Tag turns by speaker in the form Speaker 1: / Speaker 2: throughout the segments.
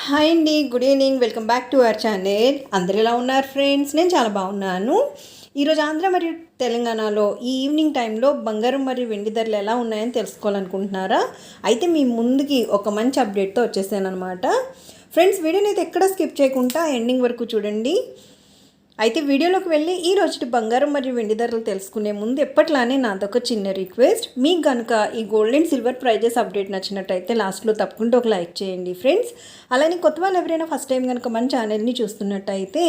Speaker 1: Hi అండి good evening. Welcome back to our channel. అందరు ఎలా ఉన్నారు ఫ్రెండ్స్? నేను చాలా బాగున్నాను. ఈరోజు ఆంధ్ర మరియు తెలంగాణలో ఈ ఈవినింగ్ టైంలో బంగారం మరియు వెండి ధరలు ఎలా ఉన్నాయని తెలుసుకోవాలనుకుంటున్నారా? అయితే మీ ముందుకి ఒక మంచి అప్డేట్తో వచ్చేసాను అనమాట ఫ్రెండ్స్ వీడియోని అయితే ఎక్కడ స్కిప్ చేయకుండా ఎండింగ్ వరకు చూడండి. అయితే వీడియోలోకి వెళ్ళి ఈ రోజుటి బంగారం మరియు వెండి ధరలు తెలుసుకునే ముందు ఎప్పట్లానే నాదొక చిన్న రిక్వెస్ట్. మీకు కనుక ఈ gold and silver prices update నచ్చినట్టయితే లాస్ట్లో తప్పకుండా ఒక లైక్ చేయండి ఫ్రెండ్స్ అలానే కొత్త వాళ్ళు ఎవరైనా ఫస్ట్ టైం కనుక మన ఛానల్ని చూస్తున్నట్టయితే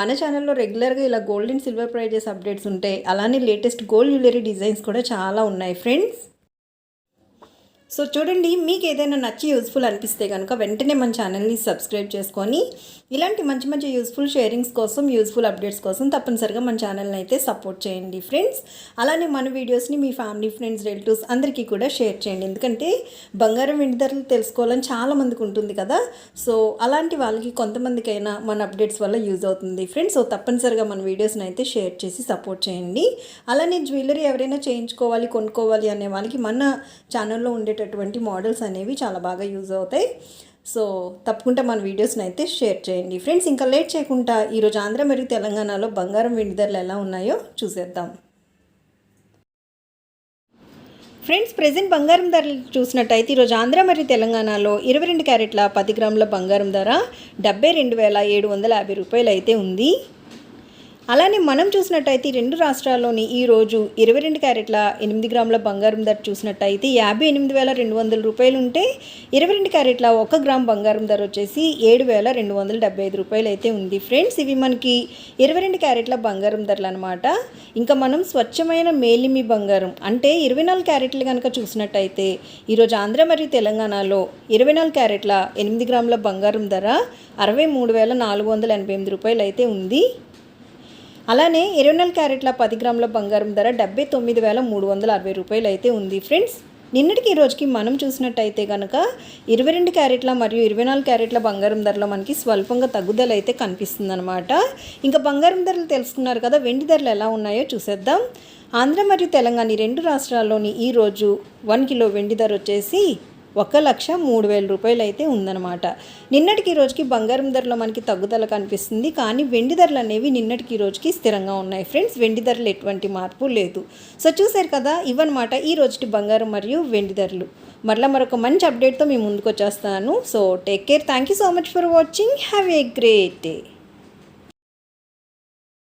Speaker 1: మన ఛానల్లో రెగ్యులర్గా ఇలా gold and silver prices updates ఉంటాయి. అలానే లేటెస్ట్ గోల్డ్ జ్యువెలరీ డిజైన్స్ కూడా చాలా ఉన్నాయి ఫ్రెండ్స్ సో చూడండి మీకు ఏదైనా నచ్చి యూస్ఫుల్ అనిపిస్తే కనుక వెంటనే మన ఛానల్ని సబ్స్క్రైబ్ చేసుకొని ఇలాంటి మంచి మంచి యూస్ఫుల్ షేరింగ్స్ కోసం యూస్ఫుల్ అప్డేట్స్ కోసం తప్పనిసరిగా మన ఛానల్ని అయితే సపోర్ట్ చేయండి ఫ్రెండ్స్. అలానే మన వీడియోస్ని మీ ఫ్యామిలీ ఫ్రెండ్స్ రిలేటివ్స్ అందరికీ కూడా షేర్ చేయండి. ఎందుకంటే బంగారం వెండి ధరలు తెలుసుకోవాలని చాలామందికి ఉంటుంది కదా. సో అలాంటి వాళ్ళకి కొంతమందికైనా మన అప్డేట్స్ వల్ల యూజ్ అవుతుంది ఫ్రెండ్స్. సో తప్పనిసరిగా మన వీడియోస్ని అయితే షేర్ చేసి సపోర్ట్ చేయండి. అలానే జ్యువెలరీ ఎవరైనా చేయించుకోవాలి కొనుక్కోవాలి అనే వాళ్ళకి మన ఛానల్లో ఉండేటటువంటి మోడల్స్ అనేవి చాలా బాగా యూజ్ అవుతాయి. సో తప్పకుండా మన వీడియోస్ని అయితే షేర్ చేయండి. ఫ్రెండ్స్ ఇంకా లేట్ చేయకుండా ఈరోజు ఆంధ్ర మరియు తెలంగాణలో బంగారం వెండి ధరలు ఎలా ఉన్నాయో చూసేద్దాం. ఫ్రెండ్స్ ప్రజెంట్ బంగారం ధరలు చూసినట్టయితే ఈరోజు ఆంధ్ర మరియు తెలంగాణలో ఇరవై రెండు క్యారెట్ల పది గ్రాముల బంగారం ధర డెబ్బై రెండు వేల ఏడు వందల యాభై రూపాయలు అయితే ఉంది. అలానే మనం చూసినట్టయితే ఈ రెండు రాష్ట్రాల్లోని ఈరోజు ఇరవై రెండు క్యారెట్ల ఎనిమిది గ్రాముల బంగారం ధర చూసినట్టయితే యాభై ఎనిమిది వేల రెండు వందల రూపాయలు ఉంటే ఇరవై రెండు క్యారెట్ల ఒక గ్రామ్ బంగారం ధర వచ్చేసి ఏడు వేల రెండు వందల డెబ్బై ఐదు రూపాయలు అయితే ఉంది. ఫ్రెండ్స్ ఇవి మనకి ఇరవై రెండు క్యారెట్ల బంగారం ధరలు అనమాట ఇంకా మనం స్వచ్ఛమైన మేలిమి బంగారం అంటే ఇరవై నాలుగు క్యారెట్లు కనుక చూసినట్టయితే ఈరోజు ఆంధ్ర మరియు తెలంగాణలో ఇరవై నాలుగు క్యారెట్ల ఎనిమిది గ్రాముల బంగారం ధర అరవై మూడు వేల నాలుగు వందల ఎనభై ఎనిమిది రూపాయలు అయితే ఉంది. అలానే ఇరవై నాలుగు క్యారెట్ల పది గ్రాముల బంగారం ధర డెబ్బై తొమ్మిది వేల మూడు వందల అరవై రూపాయలు అయితే ఉంది. ఫ్రెండ్స్ నిన్నటికి ఈ రోజుకి మనం చూసినట్టయితే కనుక ఇరవై రెండు క్యారెట్ల మరియు ఇరవై నాలుగు క్యారెట్ల బంగారం ధరలో మనకి స్వల్పంగా తగ్గుదల అయితే కనిపిస్తుందన్నమాట. ఇంకా బంగారం ధరలు తెలుసుకున్నారు కదా వెండి ధరలు ఎలా ఉన్నాయో చూసేద్దాం. ఆంధ్ర మరియు తెలంగాణ ఈ రెండు రాష్ట్రాల్లోని ఈరోజు వన్ కిలో వెండి ధర వచ్చేసి ఒక లక్ష మూడు వేల రూపాయలు అయితే ఉందన్నమాట. నిన్నటికి రోజుకి బంగారం ధరలో మనకి తగ్గుదల కనిపిస్తుంది. కానీ వెండి ధరలు అనేవి నిన్నటికి రోజుకి స్థిరంగా ఉన్నాయి ఫ్రెండ్స్. వెండి ధరలు ఎటువంటి మార్పు లేదు. సో చూసారు కదా ఇవన్నమాట ఈ రోజుకి బంగారం మరియు వెండి ధరలు. మరలా మరొక మంచి అప్డేట్తో మీ ముందుకు వచ్చేస్తాను. So take care. Thank you so much for watching. Have a great day.